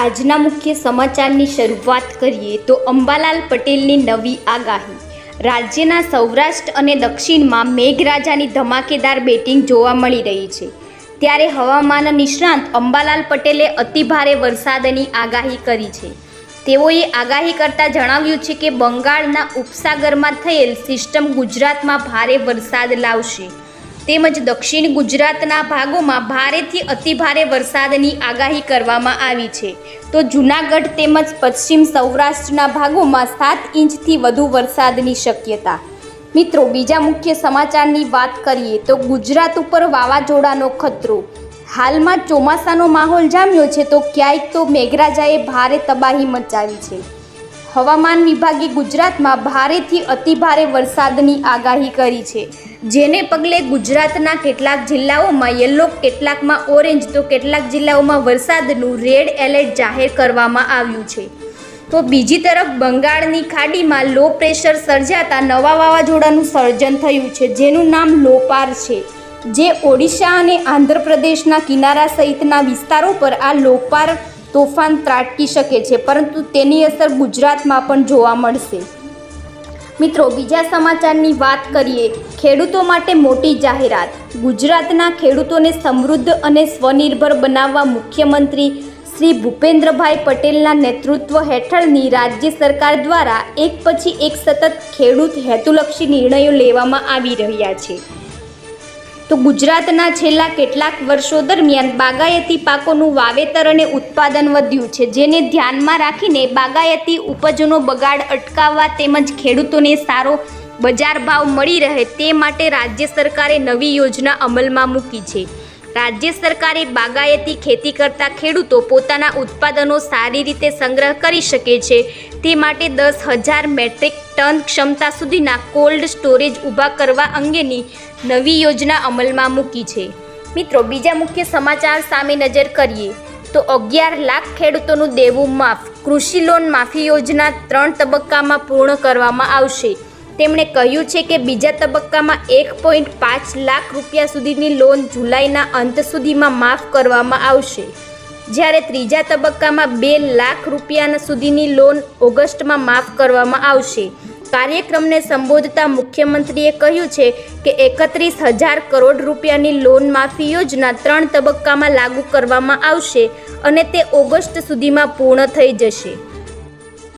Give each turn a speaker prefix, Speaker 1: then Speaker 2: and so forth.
Speaker 1: આજના મુખ્ય સમાચારની શરૂઆત કરીએ તો અંબાલાલ પટેલની નવી આગાહી. રાજ્યના સૌરાષ્ટ્ર અને દક્ષિણમાં મેઘરાજાની ધમાકેદાર બેટિંગ જોવા મળી રહી છે. ત્યારે હવામાન નિષ્ણાંત અંબાલાલ પટેલે અતિભારે વરસાદની આગાહી કરી છે. તેઓએ આગાહી કરતાં જણાવ્યું છે કે બંગાળના ઉપસાગરમાં થયેલ સિસ્ટમ ગુજરાતમાં ભારે વરસાદ લાવશે. તેમજ દક્ષિણ ગુજરાતના ભાગોમાં ભારેથી અતિભારે વરસાદની આગાહી કરવામાં આવી છે. તો જૂનાગઢ તેમજ પશ્ચિમ સૌરાષ્ટ્રના ભાગોમાં સાત ઇંચથી વધુ વરસાદની શક્યતા. મિત્રો, બીજા મુખ્ય સમાચારની વાત કરીએ તો ગુજરાત ઉપર વાવાઝોડાનો ખતરો. હાલમાં ચોમાસાનો માહોલ જામ્યો છે તો ક્યાંક તો મેઘરાજાએ ભારે તબાહી મચાવી છે. હવામાન વિભાગે ગુજરાતમાં ભારેથી અતિભારે વરસાદની આગાહી કરી છે. જેને પગલે ગુજરાતના કેટલાક જિલ્લાઓમાં યલો, કેટલાકમાં ઓરેન્જ તો કેટલાક જિલ્લાઓમાં વરસાદનું રેડ એલર્ટ જાહેર કરવામાં આવ્યું છે. તો બીજી તરફ બંગાળની ખાડીમાં લો પ્રેશર સર્જાતા નવા વાવાઝોડાનું સર્જન થયું છે, જેનું નામ લોપાર છે. જે ઓડિશા અને આંધ્રપ્રદેશના કિનારા સહિતના વિસ્તારો પર આ લોપાર તોફાન ત્રાટકી શકે છે, પરંતુ તેની અસર ગુજરાતમાં પણ જોવા મળશે. મિત્રો, બીજા સમાચારની વાત કરીએ, ખેડૂતો માટે મોટી જાહેરાત. ગુજરાતના ખેડૂતોને સમૃદ્ધ અને સ્વનિર્ભર બનાવવા મુખ્યમંત્રી શ્રી ભૂપેન્દ્રભાઈ પટેલના નેતૃત્વ હેઠળની રાજ્ય સરકાર દ્વારા એક પછી એક સતત ખેડૂત હેતુલક્ષી નિર્ણયો લેવામાં આવી રહ્યા છે. તો ગુજરાતના છેલ્લા કેટલાક વર્ષો દરમિયાન બાગાયતી પાકોનું વાવેતર અને ઉત્પાદન વધ્યું છે, જેને ધ્યાનમાં રાખીને બાગાયતી ઉપજોનો બગાડ અટકાવવા તેમજ ખેડૂતોને સારો બજાર ભાવ મળી રહે તે માટે રાજ્ય સરકારે નવી યોજના અમલમાં મૂકી છે. રાજ્ય સરકારે બાગાયતી ખેતી કરતા ખેડૂતો પોતાના ઉત્પાદનો સારી રીતે સંગ્રહ કરી શકે છે. તે માટે દસ હજાર મેટ્રિક ટન ક્ષમતા સુધીના કોલ્ડ સ્ટોરેજ ઊભા કરવા અંગેની નવી યોજના અમલમાં મૂકી છે. મિત્રો, બીજા મુખ્ય સમાચાર સામે નજર કરીએ તો અગિયાર લાખ ખેડૂતોનું દેવું માફ. કૃષિ લોન માફી યોજના ત્રણ તબક્કામાં પૂર્ણ કરવામાં આવશે. તેમણે કહ્યું છે કે બીજા તબક્કામાં એક પોઈન્ટ પાંચ લાખ રૂપિયા સુધીની લોન જુલાઈના અંત સુધીમાં માફ કરવામાં આવશે. જ્યારે ત્રીજા તબક્કામાં બે લાખ રૂપિયા સુધીની લોન ઓગસ્ટમાં માફ કરવામાં આવશે. કાર્યક્રમને સંબોધતા મુખ્યમંત્રીએ કહ્યું છે કે એકત્રીસ હજાર કરોડ રૂપિયાની લોન માફી યોજના ત્રણ તબક્કામાં લાગુ કરવામાં આવશે અને તે ઓગસ્ટ સુધીમાં પૂર્ણ થઈ જશે.